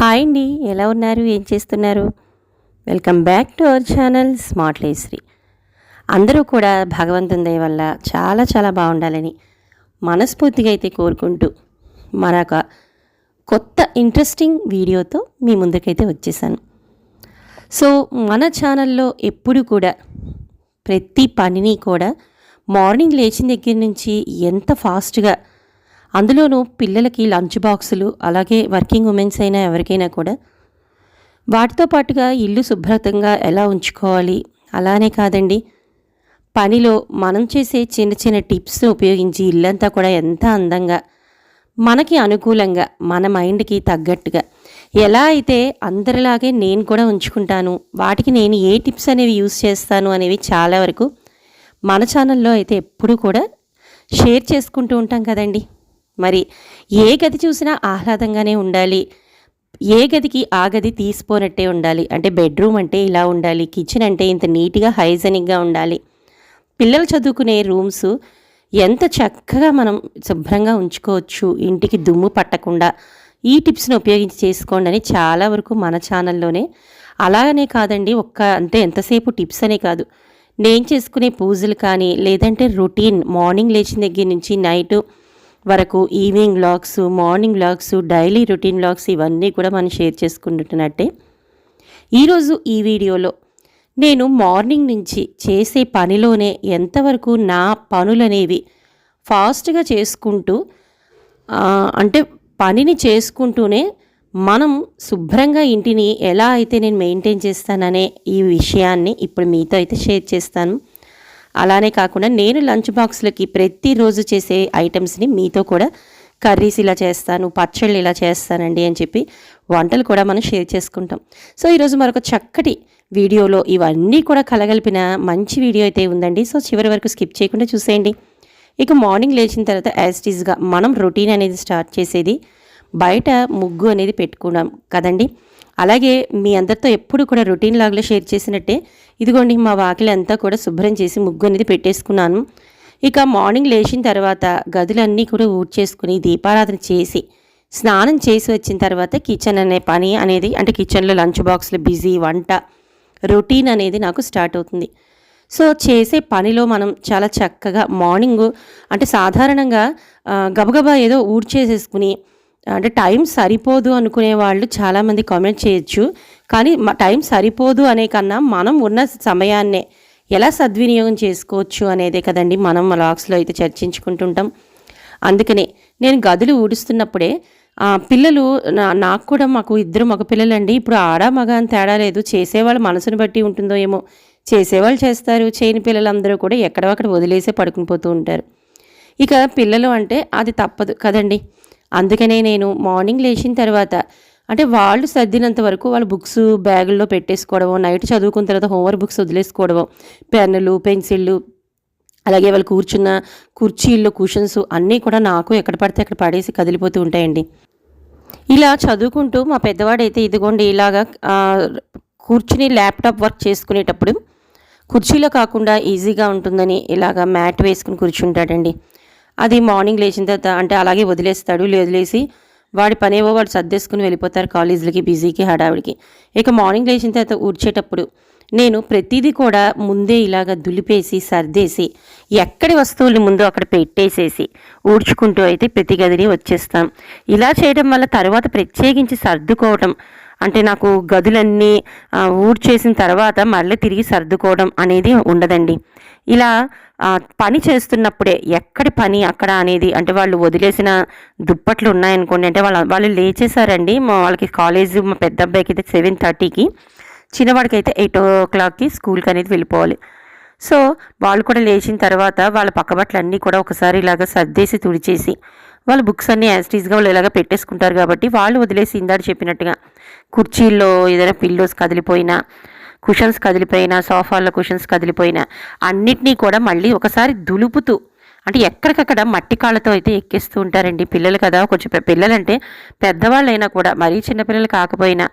Hi అండి ఎలా ఉన్నారు? ఏం చేస్తున్నారు? Welcome back to our channel smart లేశ్రీ అందరూ కూడా భగవంతుని దయ వల్ల చాలా చాలా బాగుండాలని మనస్ఫూర్తిగా అయితే కోరుకుంటూ మరొక కొత్త ఇంట్రెస్టింగ్ వీడియోతో మీ ముందుకైతే వచ్చేసాను. సో మన ఛానల్లో ఎప్పుడు కూడా ప్రతి పనిని కూడా మార్నింగ్ లేచిన దగ్గర నుంచి ఎంత ఫాస్ట్గా అందులోనూ పిల్లలకి లంచ్ బాక్సులు అలాగే వర్కింగ్ ఉమెన్స్ అయినా ఎవరికైనా కూడా వాటితో పాటుగా ఇల్లు శుభ్రతంగా ఎలా ఉంచుకోవాలి? అలానే కాదండి పనిలో మనం చేసే చిన్న చిన్న టిప్స్ ఉపయోగించి ఇల్లంతా కూడా ఎంత అందంగా మనకి అనుకూలంగా మన మైండ్కి తగ్గట్టుగా. ఎలా అయితే అందరిలాగే నేను కూడా ఉంచుకుంటాను వాటికి నేను ఏ టిప్స్ అనేవి యూస్ చేస్తాను అనేవి చాలా వరకు మన ఛానల్లో అయితే ఎప్పుడూ కూడా షేర్ చేసుకుంటూ ఉంటాం కదండి. మరి ఏ గది చూసినా ఆహ్లాదంగానే ఉండాలి. ఏ గదికి ఆ గది తీసిపోనట్టే ఉండాలి. అంటే బెడ్రూమ్ అంటే ఇలా ఉండాలి. కిచెన్ అంటే ఇంత నీట్గా హైజెనిక్గా ఉండాలి. పిల్లలు చదువుకునే రూమ్స్ ఎంత చక్కగా మనం శుభ్రంగా ఉంచుకోవచ్చు. ఇంటికి దుమ్ము పట్టకుండా ఈ టిప్స్ని ఉపయోగించి చేసుకోండి అని చాలా వరకు మన ఛానల్లోనే. అలాగనే కాదండి ఒక్క అంటే ఎంతసేపు టిప్స్ అనే కాదు. నేను చేసుకునే పూజలు కానీ లేదంటే రొటీన్ మార్నింగ్ లేచిన దగ్గర నుంచి నైట్ వరకు evening vlogs morning vlogs daily routine vlogs ఇవన్నీ కూడా మనం షేర్ చేసుకుంటున్నట్టే. ఈరోజు ఈ వీడియోలో నేను మార్నింగ్ నుంచి చేసే పనిలోనే ఎంతవరకు నా పనులనేవి ఫాస్ట్గా చేసుకుంటూ అంటే పనిని చేసుకుంటూనే మనం శుభ్రంగా ఇంటిని ఎలా అయితే నేను మెయింటైన్ చేస్తాననే ఈ విషయాన్ని ఇప్పుడు మీతో అయితే షేర్ చేస్తాను. అలానే కాకుండా నేను లంచ్ బాక్స్లకి ప్రతిరోజు చేసే ఐటమ్స్ని మీతో కూడా కర్రీస్ ఇలా చేస్తాను పచ్చళ్ళు ఇలా చేస్తానండి అని చెప్పి వంటలు కూడా మనం షేర్ చేసుకుంటాం. సో ఈరోజు మరొక చక్కటి వీడియోలో ఇవన్నీ కూడా కలగలిపిన మంచి వీడియో అయితే ఉందండి. సో చివరి వరకు స్కిప్ చేయకుండా చూసేయండి. ఇక మార్నింగ్ లేచిన తర్వాత యాజ్ మనం రొటీన్ అనేది స్టార్ట్ చేసేది బయట ముగ్గు అనేది పెట్టుకున్నాం కదండి. అలాగే మీ అందరితో ఎప్పుడు కూడా రొటీన్ లాగ్లో షేర్ చేసినట్టే ఇదిగోండి మా వాకిలి అంతా కూడా శుభ్రం చేసి ముగ్గు అనేది పెట్టేసుకున్నాను. ఇక మార్నింగ్ లేచిన తర్వాత గదులన్నీ కూడా ఊడ్చేసుకుని దీపారాధన చేసి స్నానం చేసి వచ్చిన తర్వాత కిచెన్ అనే పని అనేది అంటే కిచెన్లో లంచ్ బాక్స్లో బిజీ వంట రొటీన్ అనేది నాకు స్టార్ట్ అవుతుంది. సో చేసే పనిలో మనం చాలా చక్కగా మార్నింగ్ అంటే సాధారణంగా గబగబా ఏదో ఊడ్చేసేసుకుని అంటే టైం సరిపోదు అనుకునే వాళ్ళు చాలామంది కామెంట్ చేయొచ్చు. కానీ టైం సరిపోదు అనే కన్నా మనం ఉన్న సమయాన్నే ఎలా సద్వినియోగం చేసుకోవచ్చు అనేదే కదండి మనం లాక్స్లో అయితే చర్చించుకుంటుంటాం. అందుకనే నేను గదులు ఊడుస్తున్నప్పుడే పిల్లలు నా నాకు కూడా మాకు ఇద్దరు మగ పిల్లలండి ఇప్పుడు ఆడ మగ అని తేడా లేదు. చేసేవాళ్ళ మనసును బట్టి ఉంటుందో ఏమో. చేసేవాళ్ళు చేస్తారు. చేయని పిల్లలందరూ కూడా ఎక్కడొక్కడ వదిలేసే పడుకుని పోతూ ఉంటారు. ఇక పిల్లలు అంటే అది తప్పదు కదండి. అందుకనే నేను మార్నింగ్ లేచిన తర్వాత అంటే వాళ్ళు సర్దినంత వరకు వాళ్ళ బుక్స్ బ్యాగుల్లో పెట్టేసుకోవడము నైట్ చదువుకున్న తర్వాత హోంవర్క్ బుక్స్ వదిలేసుకోవడము పెన్నులు పెన్సిళ్ళు అలాగే వాళ్ళు కూర్చున్న కుర్చీల్లో కుషన్స్ అన్నీ కూడా నాకు ఎక్కడ పడితే అక్కడ పడేసి కదిలిపోతూ ఉంటాయండి. ఇలా చదువుకుంటూ మా పెద్దవాడైతే ఇదిగోండి ఇలాగా కూర్చుని ల్యాప్టాప్ వర్క్ చేసుకునేటప్పుడు కుర్చీలో కాకుండా ఈజీగా ఉంటుందని ఇలాగా మ్యాట్ వేసుకుని కూర్చుంటాడండి. అది మార్నింగ్ లేచిన తర్వాత అంటే అలాగే వదిలేస్తాడు లే- వదిలేసి వాడి పనేవో వాడు సర్దేసుకుని వెళ్ళిపోతారు కాలేజీలకి బిజీకి హడావిడికి. ఇక మార్నింగ్ లేచిన తర్వాత ఊడ్చేటప్పుడు నేను ప్రతిదీ కూడా ముందే ఇలాగ దులిపేసి సర్దేసి ఎక్కడి వస్తువుల్ని ముందు అక్కడ పెట్టేసేసి ఊడ్చుకుంటూ అయితే ప్రతి గదిని వచ్చేస్తాం. ఇలా చేయడం వల్ల తర్వాత ప్రత్యేకించి సర్దుకోవడం అంటే నాకు గదులన్నీ ఊడ్చేసిన తర్వాత మళ్ళీ తిరిగి సర్దుకోవడం అనేది ఉండదండి. ఇలా పని చేస్తున్నప్పుడే ఎక్కడి పని అక్కడ అనేది అంటే వాళ్ళు వదిలేసిన దుప్పట్లు ఉన్నాయనుకోండి అంటే వాళ్ళ వాళ్ళు లేచేసారండి మా వాళ్ళకి కాలేజ్ మా పెద్ద అబ్బాయికి అయితే సెవెన్ థర్టీకి చిన్నవాడికి అయితే ఎయిట్ ఓ క్లాక్కి స్కూల్కి అనేది వెళ్ళిపోవాలి. సో వాళ్ళు కూడా లేచిన తర్వాత వాళ్ళ పక్క బట్టలు అన్నీ కూడా ఒకసారి ఇలాగ సర్దేసి తుడిచేసి వాళ్ళ బుక్స్ అన్నీ యాస్టీస్గా వాళ్ళు ఇలాగ పెట్టేసుకుంటారు కాబట్టి వాళ్ళు వదిలేసి ఇందాడు చెప్పినట్టుగా కుర్చీల్లో ఏదైనా పిల్లోస్ కదిలిపోయినా కుషన్స్ కదిలిపోయినా సోఫాల్లో కుషన్స్ కదిలిపోయినా అన్నిటినీ కూడా మళ్ళీ ఒకసారి దులుపుతూ అంటే ఎక్కడికక్కడ మట్టి కాళ్ళతో అయితే ఎక్కిస్తూ ఉంటారండి పిల్లలు కదా. కొంచెం పిల్లలంటే పెద్దవాళ్ళైనా కూడా మరీ చిన్నపిల్లలు కాకపోయినా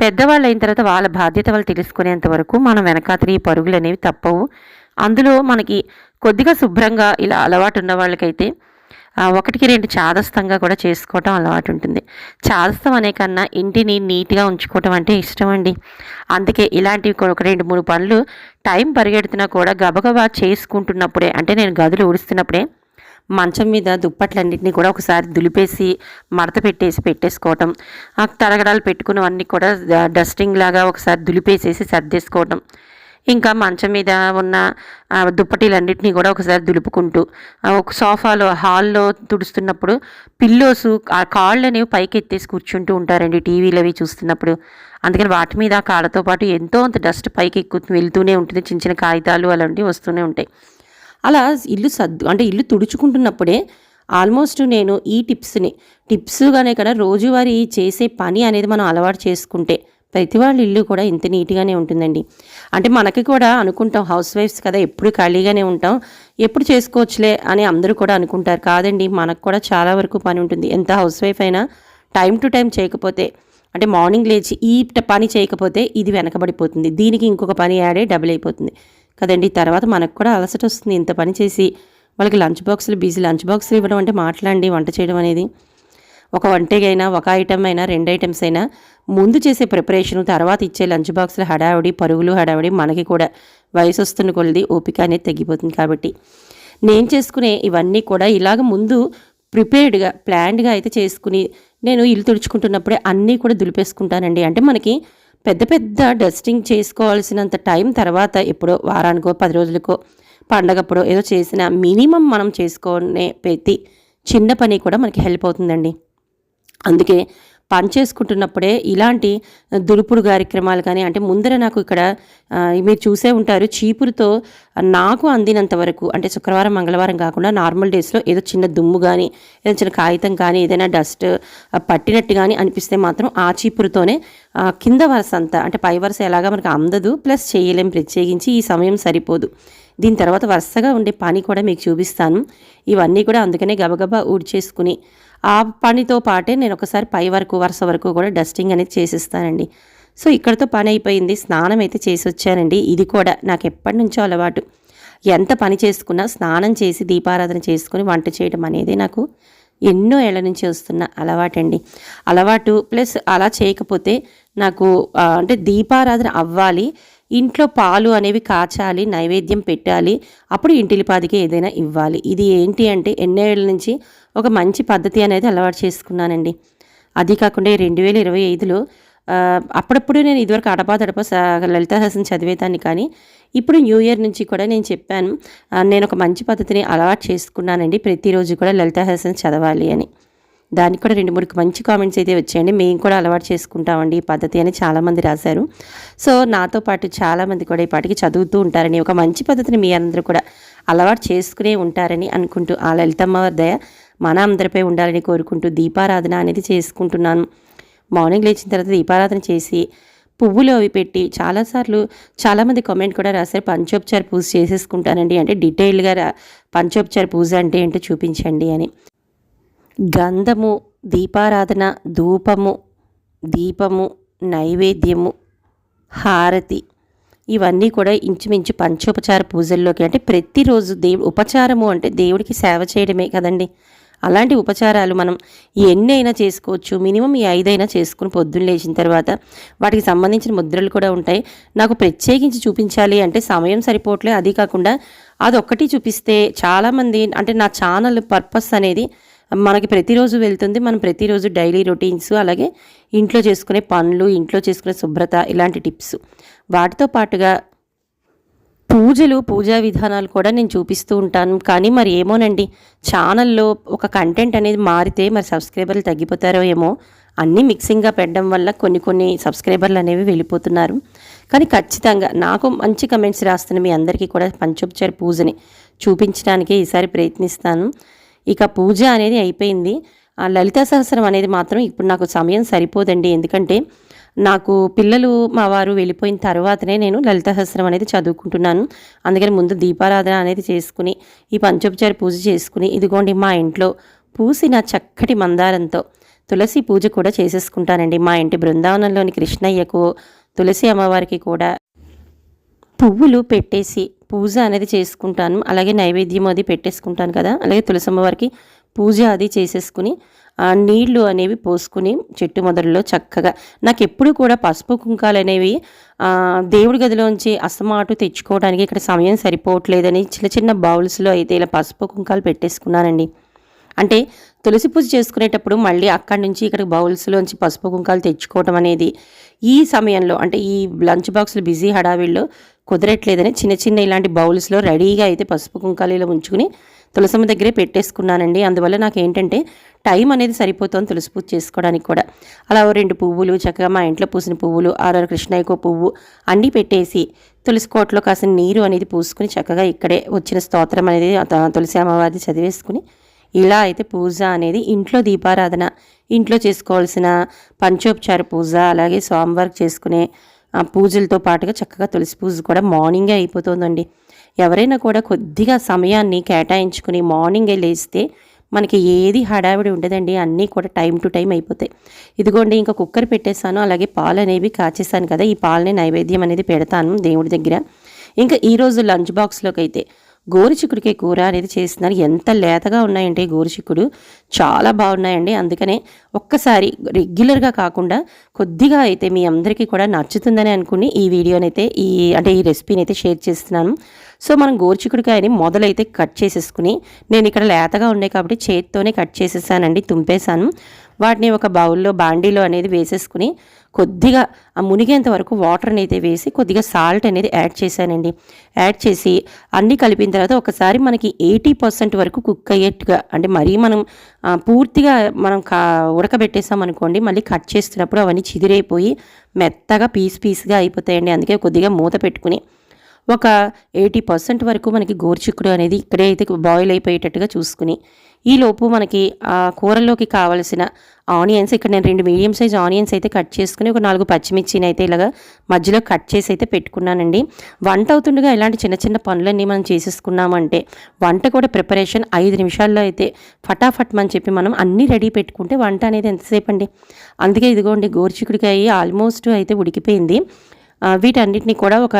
పెద్దవాళ్ళు అయిన తర్వాత వాళ్ళ బాధ్యత వాళ్ళు తెలుసుకునేంత వరకు మనం వెనకాతలి పరుగులు అనేవి తప్పవు. అందులో మనకి కొద్దిగా శుభ్రంగా ఇలా అలవాటు ఉన్న వాళ్ళకైతే ఒకటికి రెండు చాదస్తంగా కూడా చేసుకోవటం అలవాటు ఉంటుంది. చాదస్తం అనే కన్నా ఇంటిని నీట్గా ఉంచుకోవటం అంటే ఇష్టం అండి. అందుకే ఇలాంటివి ఒక రెండు మూడు పనులు టైం పరిగెడుతున్నా కూడా గబగబా చేసుకుంటున్నప్పుడే అంటే నేను గదులు ఊడుస్తున్నప్పుడే మంచం మీద దుప్పట్లన్నింటినీ కూడా ఒకసారి దులిపేసి మడత పెట్టేసి పెట్టేసుకోవటం. ఆ తరగడాలు పెట్టుకున్నవన్నీ కూడా డస్టింగ్ లాగా ఒకసారి దులిపేసేసి సర్దేసుకోవటం. ఇంకా మంచం మీద ఉన్న ఆ, దుప్పటీలన్నింటినీ కూడా ఒకసారి దులుపుకుంటూ ఒక సోఫాలో హాల్లో తుడుస్తున్నప్పుడు పిల్లోసు ఆ కాళ్ళు అనేవి పైకి ఎత్తేసి కూర్చుంటూ ఉంటారండి టీవీలు అవి చూస్తున్నప్పుడు. అందుకని వాటి మీద ఆ కాళ్ళతో పాటు ఎంతో అంత డస్ట్ పైకి ఎక్కు వెళ్తూనే ఉంటుంది చిన్న చిన్న కాగితాలు అలాంటివి వస్తూనే ఉంటాయి. అలా ఇల్లు సర్దు అంటే ఇల్లు తుడుచుకుంటున్నప్పుడే ఆల్మోస్ట్ నేను ఈ టిప్స్ని టిప్స్గానే కదా రోజువారీ చేసే పని అనేది మనం అలవాటు చేసుకుంటే ప్రతి వాళ్ళ ఇల్లు కూడా ఇంత నీట్గానే ఉంటుందండి. అంటే మనకి కూడా అనుకుంటాం హౌస్ వైఫ్స్ కదా ఎప్పుడు ఖాళీగానే ఉంటాం. ఎప్పుడు చేసుకోవచ్చులే అని అందరూ కూడా అనుకుంటారు. కాదండి మనకు కూడా చాలా వరకు పని ఉంటుంది. ఎంత హౌస్ వైఫ్ అయినా టైం టు టైం చేయకపోతే అంటే మార్నింగ్ లేచి ఈ పని చేయకపోతే ఇది వెనకబడిపోతుంది. దీనికి ఇంకొక పని యాడే డబుల్ అయిపోతుంది. కదండి తర్వాత మనకు కూడా అలసట వస్తుంది ఇంత పని చేసి వాళ్ళకి లంచ్ బాక్సులు బిజీ లంచ్ బాక్సులు ఇవ్వడం అంటే మాట్లాడండి వంట చేయడం అనేది. ఒక వంటకైనా ఒక ఐటెం అయినా రెండు ఐటమ్స్ అయినా ముందు చేసే ప్రిపరేషన్ తర్వాత ఇచ్చే లంచ్ బాక్స్ల హడావిడి పరుగులు హడావిడి మనకి కూడా వయసు వస్తున్న కొలది ఓపిక అనేది తగ్గిపోతుంది కాబట్టి నేను చేసుకునే ఇవన్నీ కూడా ఇలాగ ముందు ప్రిపేర్డ్గా ప్లాన్డ్గా అయితే చేసుకుని నేను ఇల్లు తుడుచుకుంటున్నప్పుడే అన్నీ కూడా దులిపేసుకుంటానండి. అంటే మనకి పెద్ద పెద్ద డస్టింగ్ చేసుకోవాల్సినంత టైం తర్వాత ఎప్పుడో వారానికో పది రోజులకో పండగప్పుడో ఏదో చేసిన మినిమం మనం చేసుకునే ప్రతి చిన్న పని కూడా మనకి హెల్ప్ అవుతుందండి. అందుకే పని చేసుకుంటున్నప్పుడే ఇలాంటి దులుపుడు కార్యక్రమాలు కానీ అంటే ముందర నాకు ఇక్కడ మీరు చూసే ఉంటారు చీపురుతో నాకు అందినంత వరకు అంటే శుక్రవారం మంగళవారం కాకుండా నార్మల్ డేస్లో ఏదో చిన్న దుమ్ము కానీ ఏదో చిన్న కాగితం కానీ ఏదైనా డస్ట్ పట్టినట్టు కానీ అనిపిస్తే మాత్రం ఆ చీపురుతోనే కింద వరుస అంతా అంటే పై వరుస ఎలాగా మనకు అందదు ప్లస్ చేయలేం ప్రత్యేకించి ఈ సమయం సరిపోదు. దీని తర్వాత వరుసగా ఉండే పని కూడా మీకు చూపిస్తాను. ఇవన్నీ కూడా అందుకనే గబగబా ఊడ్చేసుకుని ఆ పనితో పాటే నేను ఒకసారి పై వరకు వరుస వరకు కూడా డస్టింగ్ అనేది చేసిస్తానండి. సో ఇక్కడతో పని అయిపోయింది. స్నానం అయితే చేసి వచ్చానండి. ఇది కూడా నాకు ఎప్పటి నుంచో అలవాటు. ఎంత పని చేసుకున్నా స్నానం చేసి దీపారాధన చేసుకుని వంట చేయడం అనేది నాకు ఎన్నో ఏళ్ళ నుంచి వస్తున్న అలవాటండి. అలవాటు ప్లస్ అలా చేయకపోతే నాకు అంటే దీపారాధన అవ్వాలి. ఇంట్లో పాలు అనేవి కాచాలి నైవేద్యం పెట్టాలి. అప్పుడు ఇంటిలిపాదికి ఏదైనా ఇవ్వాలి. ఇది ఏంటి అంటే ఎన్నో ఏళ్ళ నుంచి ఒక మంచి పద్ధతి అనేది అలవాటు చేసుకున్నానండి. అది కాకుండా రెండు వేల ఇరవై ఐదులో అప్పుడప్పుడు నేను ఇదివరకు అడపాదడప సహస్రం చదివేదాన్ని కానీ ఇప్పుడు న్యూ ఇయర్ నుంచి కూడా నేను చెప్పాను నేను ఒక మంచి పద్ధతిని అలవాటు చేసుకున్నానండి. ప్రతిరోజు కూడా లలిత సహస్రం చదవాలి అని. దానికి కూడా రెండు మూడు మంచి కామెంట్స్ అయితే వచ్చాయండి. మేము కూడా అలవాటు చేసుకుంటామండి ఈ పద్ధతి అని చాలామంది రాశారు. సో నాతో పాటు చాలామంది కూడా ఈ పాటికి చదువుతూ ఉంటారని ఒక మంచి పద్ధతిని మీ అందరూ కూడా అలవాటు చేసుకునే ఉంటారని అనుకుంటూ ఆ లలితమ్మ దయ మన అందరిపై ఉండాలని కోరుకుంటూ దీపారాధన అనేది చేసుకుంటున్నాను. మార్నింగ్ లేచిన తర్వాత దీపారాధన చేసి పువ్వులు అవి పెట్టి చాలాసార్లు చాలామంది కామెంట్ కూడా రాశారు పంచోపచార పూజ చేసేసుకుంటానండి. అంటే డీటెయిల్గా పంచోపచార పూజ అంటే ఏంటో చూపించండి అని. గంధము దీపారాధన ధూపము దీపము నైవేద్యము హారతి ఇవన్నీ కూడా ఇంచుమించు పంచోపచార పూజల్లోకి. అంటే ప్రతిరోజు దేవుడు ఉపచారము అంటే దేవుడికి సేవ చేయడమే కదండి. అలాంటి ఉపచారాలు మనం ఎన్ని అయినా చేసుకోవచ్చు. మినిమం ఈ ఐదైనా చేసుకుని పొద్దున్న లేచిన తర్వాత వాటికి సంబంధించిన ముద్రలు కూడా ఉంటాయి. నాకు ప్రత్యేకించి చూపించాలి అంటే సమయం సరిపోవట్లే అది కాకుండా అదొక్కటి చూపిస్తే చాలామంది అంటే నా ఛానల్ పర్పస్ అనేది మనకి ప్రతిరోజు వెళ్తుంది. మనం ప్రతిరోజు డైలీ రొటీన్స్ అలాగే ఇంట్లో చేసుకునే పనులు ఇంట్లో చేసుకునే శుభ్రత ఇలాంటి టిప్స్. వాటితో పాటుగా పూజలు పూజా విధానాలు కూడా నేను చూపిస్తూ ఉంటాను. కానీ మరి ఏమోనండి ఛానల్లో ఒక కంటెంట్ అనేది మారితే మరి సబ్స్క్రైబర్లు తగ్గిపోతారో ఏమో అన్నీ మిక్సింగ్గా పెట్టడం వల్ల కొన్ని కొన్ని సబ్స్క్రైబర్లు అనేవి వెళ్ళిపోతున్నారు. కానీ ఖచ్చితంగా నాకు మంచి కమెంట్స్ రాస్తున్న మీ అందరికీ కూడా పంచోపచారి పూజని చూపించడానికి ఈసారి ప్రయత్నిస్తాను. ఇక పూజ అనేది అయిపోయింది. లలితా సహస్రం అనేది మాత్రం ఇప్పుడు నాకు సమయం సరిపోదండి. ఎందుకంటే నాకు పిల్లలు మా వారు వెళ్ళిపోయిన తర్వాతనే నేను లలిత సహస్రం అనేది చదువుకుంటున్నాను. అందుకని ముందు దీపారాధన అనేది చేసుకుని ఈ పంచోపచార పూజ చేసుకుని ఇదిగోండి మా ఇంట్లో పూసిన చక్కటి మందారంతో తులసి పూజ కూడా చేసేసుకుంటానండి. మా ఇంటి బృందావనంలోని కృష్ణయ్యకు తులసి అమ్మవారికి కూడా పువ్వులు పెట్టేసి పూజ అనేది చేసుకుంటాను. అలాగే నైవేద్యం అది పెట్టేసుకుంటాను కదా. అలాగే తులసి అమ్మవారికి పూజ అది చేసేసుకుని ఆ నీళ్ళు అనేవి పోసుకుని చెట్టు మొదల్లో చక్కగా నాకు ఎప్పుడు కూడా పసుపు కుంకాలు అనేవి దేవుడి గదిలోంచి అసమాటు తెచ్చుకోవడానికి ఇక్కడ సమయం సరిపోవట్లేదని చిన్న చిన్న బౌల్స్లో అయితే ఇలా పసుపు కుంకాలు పెట్టేసుకున్నానండి. అంటే తులసి పూజ చేసుకునేటప్పుడు మళ్ళీ అక్కడి నుంచి ఇక్కడ బౌల్స్లోంచి పసుపు కుంకాలు తెచ్చుకోవటం అనేది ఈ సమయంలో అంటే ఈ లంచ్ బాక్స్లు బిజీ హడావిడిలో కుదరట్లేదని చిన్న చిన్న ఇలాంటి బౌల్స్లో రెడీగా అయితే పసుపు కుంకాలు ఇలా ఉంచుకుని తులసమ్మ దగ్గరే పెట్టేసుకున్నానండి. అందువల్ల నాకు ఏంటంటే టైం అనేది సరిపోతుంది తులసి పూజ చేసుకోవడానికి కూడా. అలా ఓ రెండు పువ్వులు చక్కగా మా ఇంట్లో పూసిన పువ్వులు ఆరు కృష్ణయ్యకో పువ్వు అన్నీ పెట్టేసి తులసి కోటలో కాసిన నీరు అనేది పూసుకుని చక్కగా ఇక్కడే వచ్చిన స్తోత్రం అనేది తులసి అమ్మవారిది చదివేసుకుని ఇలా అయితే పూజ అనేది ఇంట్లో దీపారాధన ఇంట్లో చేసుకోవాల్సిన పంచోపచార పూజ అలాగే స్వామివారికి చేసుకునే ఆ పూజలతో పాటుగా చక్కగా తులసి పూజ కూడా మార్నింగే అయిపోతుందండి. ఎవరైనా కూడా కొద్దిగా సమయాన్ని కేటాయించుకుని మార్నింగే లేస్తే మనకి ఏది హడావిడి ఉండదండి. అన్నీ కూడా టైం టు టైం అయిపోతాయి. ఇదిగోండి ఇంకా కుక్కర్ పెట్టేశాను. అలాగే పాలు అనేవి కాచేసాను కదా ఈ పాలని నైవేద్యం అనేది పెడతాను దేవుడి దగ్గర. ఇంకా ఈరోజు లంచ్ బాక్స్లోకి అయితే గోరుచిక్కుడికి కూర అనేది చేస్తున్నారు. ఎంత లేతగా ఉన్నాయంటే గోరుచిక్కుడు చాలా బాగున్నాయండి. అందుకనే ఒక్కసారి రెగ్యులర్గా కాకుండా కొద్దిగా అయితే మీ అందరికీ కూడా నచ్చుతుందని అనుకుని ఈ వీడియోనైతే ఈ అంటే ఈ రెసిపీని అయితే షేర్ చేస్తున్నాను. సో మనం గోరుచిక్కుడికాయని మొదలైతే కట్ చేసేసుకుని నేను ఇక్కడ లేతగా ఉన్నాయి కాబట్టి చేతితోనే కట్ చేసేసానండి తుంపేశాను. వాటిని ఒక బౌల్లో బాండీలో అనేది వేసేసుకుని కొద్దిగా ఆ మునిగేంత వరకు వాటర్ని అయితే వేసి కొద్దిగా సాల్ట్ అనేది యాడ్ చేశానండి. యాడ్ చేసి అన్నీ కలిపిన తర్వాత ఒకసారి మనకి ఎయిటీ పర్సెంట్ వరకు కుక్ అయ్యేట్టుగా అంటే మరీ మనం పూర్తిగా మనం కా ఉడకబెట్టేసాం అనుకోండి మళ్ళీ కట్ చేస్తున్నప్పుడు అవన్నీ చిదిరైపోయి మెత్తగా పీస్ పీస్గా అయిపోతాయండి. అందుకే కొద్దిగా మూత పెట్టుకుని ఒక ఎయిటీ పర్సెంట్ వరకు మనకి గోరుచిక్కుడు అనేది ఇక్కడే అయితే బాయిల్ అయిపోయేటట్టుగా చూసుకుని. ఈలోపు మనకి ఆ కూరలోకి కావలసిన ఆనియన్స్ ఇక్కడ నేను రెండు మీడియం సైజ్ ఆనియన్స్ అయితే కట్ చేసుకుని ఒక నాలుగు పచ్చిమిర్చిని అయితే ఇలాగా మధ్యలో కట్ చేసి అయితే పెట్టుకున్నానండి. వంట అవుతుండగా ఇలాంటి చిన్న చిన్న పనులన్నీ మనం చేసేసుకున్నామంటే వంట కూడా ప్రిపరేషన్ ఐదు నిమిషాల్లో అయితే ఫటాఫట్ అని చెప్పి మనం అన్నీ రెడీ పెట్టుకుంటే వంట అనేది ఎంతసేపు అండి అందుకే ఇదిగోండి గోరుచిక్కుడికాయ ఆల్మోస్ట్ అయితే ఉడికిపోయింది. వీటన్నిటిని కూడా ఒక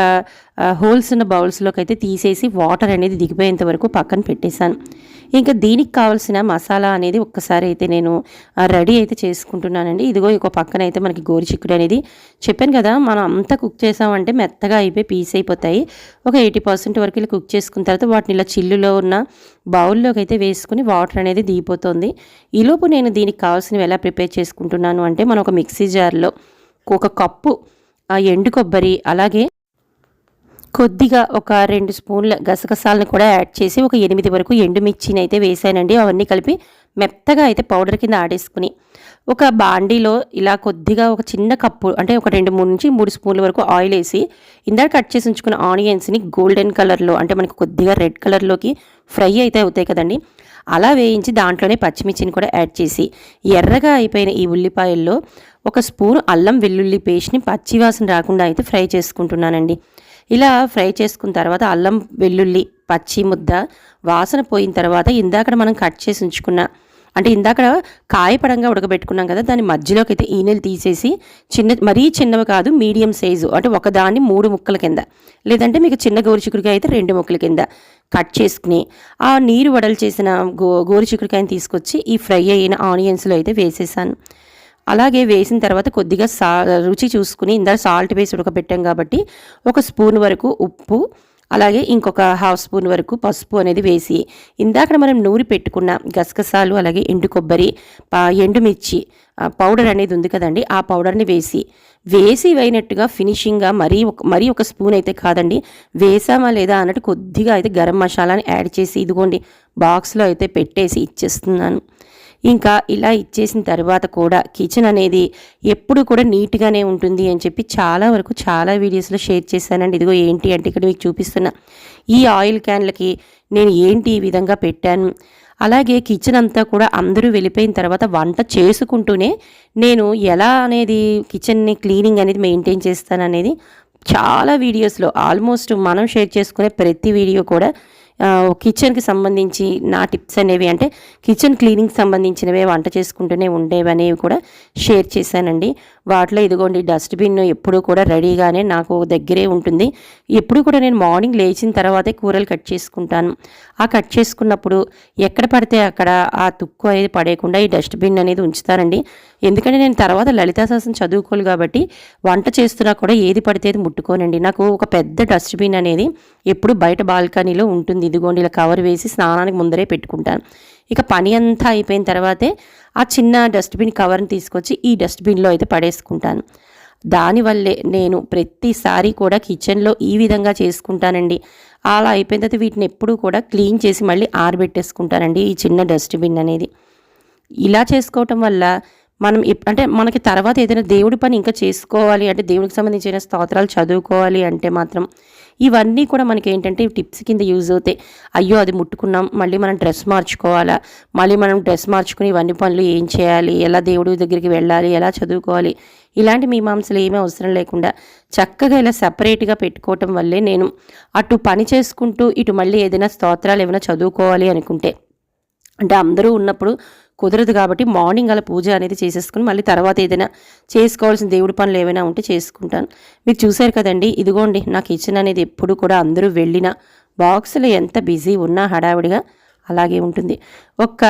హోల్స్ ఉన్న బౌల్స్లోకి అయితే తీసేసి వాటర్ అనేది దిగిపోయేంత వరకు పక్కన పెట్టేశాను. ఇంకా దీనికి కావాల్సిన మసాలా అనేది ఒక్కసారి అయితే నేను రెడీ అయితే చేసుకుంటున్నానండి. ఇదిగో ఒక పక్కన అయితే మనకి గోరుచిక్కుడు అనేది చెప్పాను కదా మనం అంతా కుక్ చేసామంటే మెత్తగా అయిపోయి పీస్ అయిపోతాయి. ఒక ఎయిటీ పర్సెంట్ వరకు ఇలా కుక్ చేసుకున్న తర్వాత వాటిని ఇలా చిల్లులో ఉన్న బౌల్లోకి అయితే వేసుకుని వాటర్ అనేది దిగిపోతుంది. ఈలోపు నేను దీనికి కావాల్సినవి ఎలా ప్రిపేర్ చేసుకుంటున్నాను అంటే మనం ఒక మిక్సీ జార్లో ఒక కప్పు ఎండు కొబ్బరి అలాగే కొద్దిగా ఒక రెండు స్పూన్ల గసగసాలను కూడా యాడ్ చేసి ఒక ఎనిమిది వరకు ఎండుమిర్చిని అయితే వేసానండి. అవన్నీ కలిపి మెత్తగా అయితే పౌడర్ కింద ఆడేసుకుని ఒక బాండీలో ఇలా కొద్దిగా ఒక చిన్న కప్పు అంటే ఒక రెండు మూడు నుంచి మూడు స్పూన్ల వరకు ఆయిల్ వేసి ఇందాక కట్ చేసి ఉంచుకున్న ఆనియన్స్ని గోల్డెన్ కలర్లో అంటే మనకి కొద్దిగా రెడ్ కలర్లోకి ఫ్రై అయితే అవుతాయి కదండి. అలా వేయించి దాంట్లోనే పచ్చిమిర్చిని కూడా యాడ్ చేసి ఎర్రగా అయిపోయిన ఈ ఉల్లిపాయల్లో ఒక స్పూన్ అల్లం వెల్లుల్లి పేస్ట్ని పచ్చివాసన రాకుండా అయితే ఫ్రై చేసుకుంటున్నానండి. ఇలా ఫ్రై చేసుకున్న తర్వాత అల్లం వెల్లుల్లి పచ్చి ముద్ద వాసన పోయిన తర్వాత ఇందాక మనం కట్ చేసి ఉంచుకున్న అంటే ఇందాక కాయపడంగా ఉడకబెట్టుకున్నాం కదా దాని మధ్యలోకి అయితే ఈనెలు తీసేసి చిన్న మరీ చిన్నవి కాదు మీడియం సైజు అంటే ఒకదాన్ని మూడు ముక్కల కింద లేదంటే మీకు చిన్న గోరుచిక్కుడుకాయ అయితే రెండు ముక్కల కింద కట్ చేసుకుని ఆ నీరు వడలు చేసిన గో గోరుచిక్కుడుకాయని తీసుకొచ్చి ఈ ఫ్రై అయిన ఆనియన్స్లో అయితే వేసేసాను. అలాగే వేసిన తర్వాత కొద్దిగా సా రుచి చూసుకుని ఇందా సాల్ట్ వేసి ఉడకబెట్టాం కాబట్టి ఒక స్పూన్ వరకు ఉప్పు అలాగే ఇంకొక హాఫ్ స్పూన్ వరకు పసుపు అనేది వేసి ఇందాక మనం నూరి పెట్టుకున్న గసగసాలు అలాగే ఎండు కొబ్బరి ఎండుమిర్చి ఆ, పౌడర్ అనేది ఉంది కదండి ఆ పౌడర్ని వేసి వేసి వేయినట్టుగా ఫినిషింగ్గా మరీ ఒక మరీ ఒక స్పూన్ అయితే కాదండి వేసామా లేదా అన్నట్టు కొద్దిగా అయితే గరం మసాలాని యాడ్ చేసి ఇదిగోండి బాక్స్లో అయితే పెట్టేసి ఇచ్చేస్తున్నాను. ఇంకా ఇలా ఇచ్చేసిన తర్వాత కూడా కిచెన్ అనేది ఎప్పుడు కూడా నీట్గానే ఉంటుంది అని చెప్పి చాలా వరకు చాలా వీడియోస్లో షేర్ చేశానండి. ఇదిగో ఏంటి అంటే ఇక్కడ మీకు చూపిస్తున్నా ఈ ఆయిల్ క్యాన్లకి నేను ఏంటి ఈ విధంగా పెట్టాను. అలాగే కిచెన్ అంతా కూడా అందరూ వెళ్ళిపోయిన తర్వాత వంట చేసుకుంటూనే నేను ఎలా అనేది కిచెన్ని క్లీనింగ్ అనేది మెయింటైన్ చేస్తాను అనేది చాలా వీడియోస్లో ఆల్మోస్ట్ మనం షేర్ చేసుకునే ప్రతి వీడియో కూడా కిచెన్కి సంబంధించి నా టిప్స్ అనేవి అంటే కిచెన్ క్లీనింగ్ సంబంధించినవే వంట చేసుకుంటూనే ఉండేవి అనేవి కూడా షేర్ చేశానండి. వాటిలో ఇదిగోండి డస్ట్బిన్ ఎప్పుడూ కూడా రెడీగానే నాకు దగ్గరే ఉంటుంది. ఎప్పుడు కూడా నేను మార్నింగ్ లేచిన తర్వాతే కూరలు కట్ చేసుకుంటాను. ఆ కట్ చేసుకున్నప్పుడు ఎక్కడ పడితే అక్కడ ఆ తుక్కు అనేది పడేయకుండా ఈ డస్ట్బిన్ అనేది ఉంచుతానండి. ఎందుకంటే నేను తర్వాత లలితా శాసనం కాబట్టి వంట చేస్తున్నా కూడా ఏది పడితే అది ముట్టుకోనండి. నాకు ఒక పెద్ద డస్ట్బిన్ అనేది ఎప్పుడు బయట బాల్కనీలో ఉంటుంది. ఇదిగోండి ఇలా కవర్ వేసి స్నానానికి ముందరే పెట్టుకుంటాను. ఇక పని అంతా అయిపోయిన తర్వాతే ఆ చిన్న డస్ట్బిన్ కవర్ని తీసుకొచ్చి ఈ డస్ట్బిన్లో అయితే పడేసుకుంటాను. దానివల్లే నేను ప్రతిసారి కూడా కిచెన్లో ఈ విధంగా చేసుకుంటానండి. అలా అయిపోయిన తర్వాత వీటిని ఎప్పుడూ కూడా క్లీన్ చేసి మళ్ళీ ఆరబెట్టేసుకుంటానండి ఈ చిన్న డస్ట్బిన్ అనేది. ఇలా చేసుకోవటం వల్ల మనం అంటే మనకి తర్వాత ఏదైనా దేవుడి పని ఇంకా చేసుకోవాలి అంటే దేవుడికి సంబంధించిన స్తోత్రాలు చదువుకోవాలి అంటే మాత్రం ఇవన్నీ కూడా మనకి ఏంటంటే టిప్స్ కింద యూజ్ అవుతాయి. అయ్యో అది ముట్టుకున్నాం మళ్ళీ మనం డ్రెస్ మార్చుకోవాలా? మళ్ళీ మనం డ్రెస్ మార్చుకుని ఇవన్నీ పనులు ఏం చేయాలి? ఎలా దేవుడి దగ్గరికి వెళ్ళాలి? ఎలా చదువుకోవాలి? ఇలాంటి మీమాంసలు ఏమీ అవసరం లేకుండా చక్కగా ఇలా సపరేట్గా పెట్టుకోవటం వల్లే నేను అటు పని చేసుకుంటూ ఇటు మళ్ళీ ఏదైనా స్తోత్రాలు ఏమైనా చదువుకోవాలి అనుకుంటే అంటే అందరూ ఉన్నప్పుడు కుదరదు కాబట్టి మార్నింగ్ అలా పూజ అనేది చేసేసుకుని మళ్ళీ తర్వాత ఏదైనా చేసుకోవాల్సిన దేవుడి పనులు ఏమైనా ఉంటే చేసుకుంటాను. మీరు చూశారు కదండి ఇదిగోండి నా కిచెన్ అనేది ఎప్పుడు కూడా అందరూ వెళ్ళిన బాక్సులు ఎంత బిజీ ఉన్నా హడావిడిగా అలాగే ఉంటుంది. ఒక్క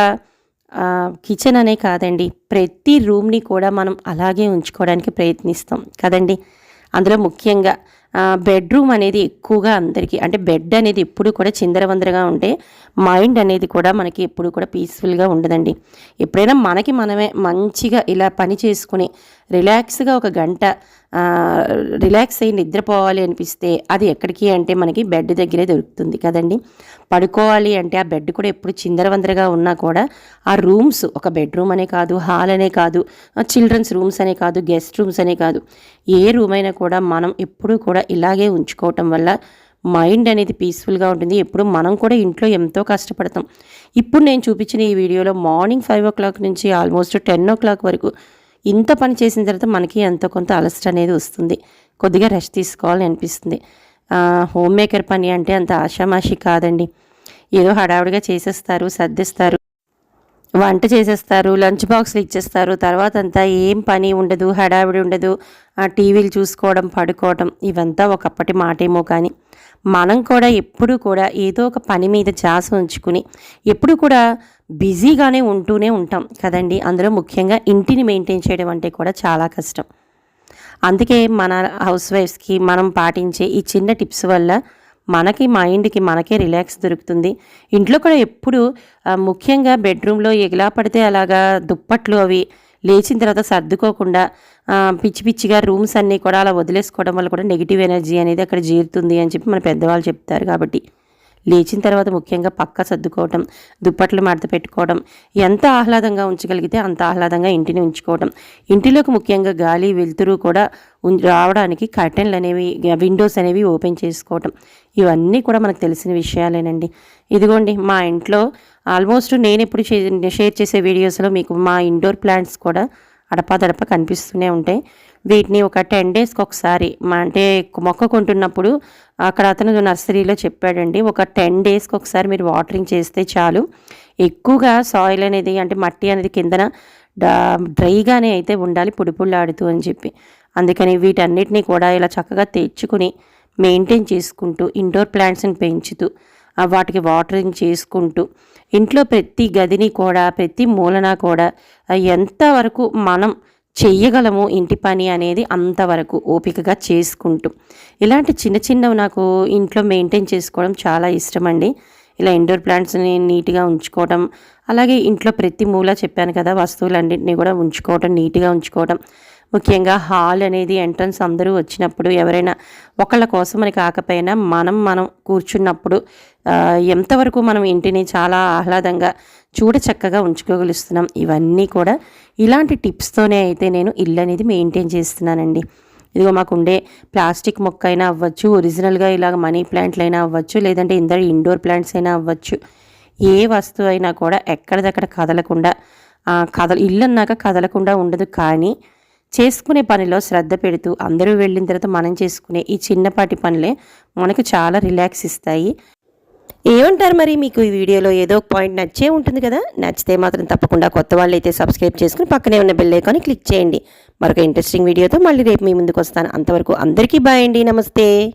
కిచెన్ అనే కాదండి ప్రతి రూమ్ని కూడా మనం అలాగే ఉంచుకోవడానికి ప్రయత్నిస్తాం కదండి. అందులో ముఖ్యంగా బెడ్రూమ్ అనేది ఎక్కువగా అందరికీ అంటే బెడ్ అనేది ఎప్పుడు కూడా చిందరవందరగా ఉంటే మైండ్ అనేది కూడా మనకి ఎప్పుడు కూడా పీస్ఫుల్గా ఉండదండి. ఎప్పుడైనా మనకి మనమే మంచిగా ఇలా పని చేసుకుని రిలాక్స్గా ఒక గంట రిలాక్స్ అయ్యి నిద్రపోవాలి అనిపిస్తే అది ఎక్కడికి అంటే మనకి బెడ్ దగ్గరే దొరుకుతుంది కదండి. పడుకోవాలి అంటే ఆ బెడ్ కూడా ఎప్పుడు చిందరవందరగా ఉన్నా కూడా ఆ రూమ్స్ ఒక బెడ్రూమ్ అనే కాదు హాల్ అనే కాదు చిల్డ్రన్స్ రూమ్స్ అనే కాదు గెస్ట్ రూమ్స్ అనే కాదు. ఏ రూమ్ అయినా కూడా మనం ఎప్పుడూ కూడా ఇలాగే ఉంచుకోవటం వల్ల మైండ్ అనేది పీస్ఫుల్గా ఉంటుంది. ఎప్పుడు మనం కూడా ఇంట్లో ఎంతో కష్టపడతాం. ఇప్పుడు నేను చూపించిన ఈ వీడియోలో మార్నింగ్ ఫైవ్ ఓ క్లాక్ నుంచి ఆల్మోస్ట్ టెన్ ఓ క్లాక్ వరకు ఇంత పని చేసిన తర్వాత మనకి ఎంతో కొంత అలసట అనేది వస్తుంది. కొద్దిగా రెస్ట్ తీసుకోవాలని అనిపిస్తుంది. హోమ్ మేకర్ పని అంటే అంత ఆషామాషి కాదండి. ఏదో హడావుడిగా చేసేస్తారు సర్దిస్తారు. వంట చేసేస్తారు లంచ్ బాక్స్లు ఇచ్చేస్తారు. తర్వాత అంతా ఏం పని ఉండదు హడావిడి ఉండదు. టీవీలు చూసుకోవడం పడుకోవడం ఇవంతా ఒకప్పటి మాటేమో కానీ మనం కూడా ఎప్పుడు కూడా ఏదో ఒక పని మీద జాస ఉంచుకుని ఎప్పుడు కూడా బిజీగానే ఉంటూనే ఉంటాం కదండి. అందులో ముఖ్యంగా ఇంటిని మెయింటైన్ చేయడం అంటే కూడా చాలా కష్టం. అందుకే మన హౌస్ వైఫ్స్కి మనం పాటించే ఈ చిన్న టిప్స్ వల్ల మనకి మైండ్కి మనకే రిలాక్స్ దొరుకుతుంది. ఇంట్లో కూడా ఎప్పుడు ముఖ్యంగా బెడ్రూమ్లో ఎగిలా పడితే అలాగా దుప్పట్లు అవి లేచిన తర్వాత సర్దుకోకుండా పిచ్చి పిచ్చిగా రూమ్స్ అన్నీ కూడా అలా వదిలేసుకోవడం వల్ల కూడా నెగిటివ్ ఎనర్జీ అనేది అక్కడ జీరుతుంది అని చెప్పి మన పెద్దవాళ్ళు చెప్తారు కాబట్టి. లేచిన తర్వాత ముఖ్యంగా పక్క సర్దుకోవటం దుప్పట్లు మడత పెట్టుకోవడం ఎంత ఆహ్లాదంగా ఉంచగలిగితే అంత ఆహ్లాదంగా ఇంటిని ఉంచుకోవడం ఇంటిలోకి ముఖ్యంగా గాలి వెలుతురు కూడా రావడానికి కర్టెన్లు అనేవి విండోస్ అనేవి ఓపెన్ చేసుకోవటం. ఇవన్నీ కూడా మనకు తెలిసిన విషయాలేనండి. ఇదిగోండి మా ఇంట్లో ఆల్మోస్ట్ నేను ఎప్పుడు షేర్ చేసే వీడియోస్లో మీకు మా ఇండోర్ ప్లాంట్స్ కూడా అడపాదడప కనిపిస్తూనే ఉంటాయి. వీటిని ఒక టెన్ డేస్కి ఒకసారి అంటే మొక్క కొంటున్నప్పుడు అక్కడ అతను నర్సరీలో చెప్పాడండి ఒక టెన్ డేస్కి ఒకసారి మీరు వాటరింగ్ చేస్తే చాలు. ఎక్కువగా సాయిల్ అనేది అంటే మట్టి అనేది కిందన డ్రైగానే అయితే ఉండాలి పుడిపుళ్ళాడుతూ అని చెప్పి. అందుకని వీటన్నిటిని కూడా ఇలా చక్కగా తెచ్చుకుని మెయింటైన్ చేసుకుంటూ ఇండోర్ ప్లాంట్స్ని పెంచుతూ వాటికి వాటరింగ్ చేసుకుంటూ ఇంట్లో ప్రతి గదిని కూడా ప్రతి మూలన కూడా ఎంతవరకు మనం చెయ్యగలము ఇంటి పని అనేది అంతవరకు ఓపికగా చేసుకుంటూ. ఇలాంటి చిన్న చిన్నవి నాకు ఇంట్లో మెయింటైన్ చేసుకోవడం చాలా ఇష్టం అండి ఇలా ఇండోర్ ప్లాంట్స్ని నీట్గా ఉంచుకోవడం అలాగే ఇంట్లో ప్రతి మూల చెప్పాను కదా వస్తువులన్నింటినీ కూడా ఉంచుకోవడం నీట్గా ఉంచుకోవడం ముఖ్యంగా హాల్ అనేది ఎంట్రన్స్ అందరూ వచ్చినప్పుడు ఎవరైనా ఒకళ్ళ కోసం అని కాకపోయినా మనం మనం కూర్చున్నప్పుడు ఎంతవరకు మనం ఇంటిని చాలా ఆహ్లాదంగా చూడ చక్కగా ఉంచుకోగలుస్తున్నాం. ఇవన్నీ కూడా ఇలాంటి టిప్స్తోనే అయితే నేను ఇల్లు అనేది మెయింటైన్ చేస్తున్నానండి. ఇదిగో మాకుండే ప్లాస్టిక్ మొక్క అయినా అవ్వచ్చు ఒరిజినల్గా ఇలాగ మనీ ప్లాంట్లు అయినా అవ్వచ్చు లేదంటే ఇందరు ఇండోర్ ప్లాంట్స్ అయినా అవ్వచ్చు. ఏ వస్తువు అయినా కూడా ఎక్కడిదక్కడ కదలకుండా కదల ఇల్లు అన్నాక కదలకుండా ఉండదు. కానీ చేసుకునే పనిలో శ్రద్ధ పెడుతూ అందరూ వెళ్ళిన తర్వాత మనం చేసుకునే ఈ చిన్నపాటి పనులే మనకు చాలా రిలాక్స్ ఇస్తాయి. ఏమంటారు మరి మీకు ఈ వీడియోలో? ఏదో ఒక పాయింట్ నచ్చే ఉంటుంది కదా? నచ్చితే మాత్రం తప్పకుండా కొత్త వాళ్ళు అయితే సబ్స్క్రైబ్ చేసుకుని పక్కనే ఉన్న బెల్ ఐకాన్ని క్లిక్ చేయండి. మరొక ఇంట్రెస్టింగ్ వీడియోతో మళ్ళీ రేపు మీ ముందుకు వస్తాను. అంతవరకు అందరికీ బాయ్ అండి. నమస్తే.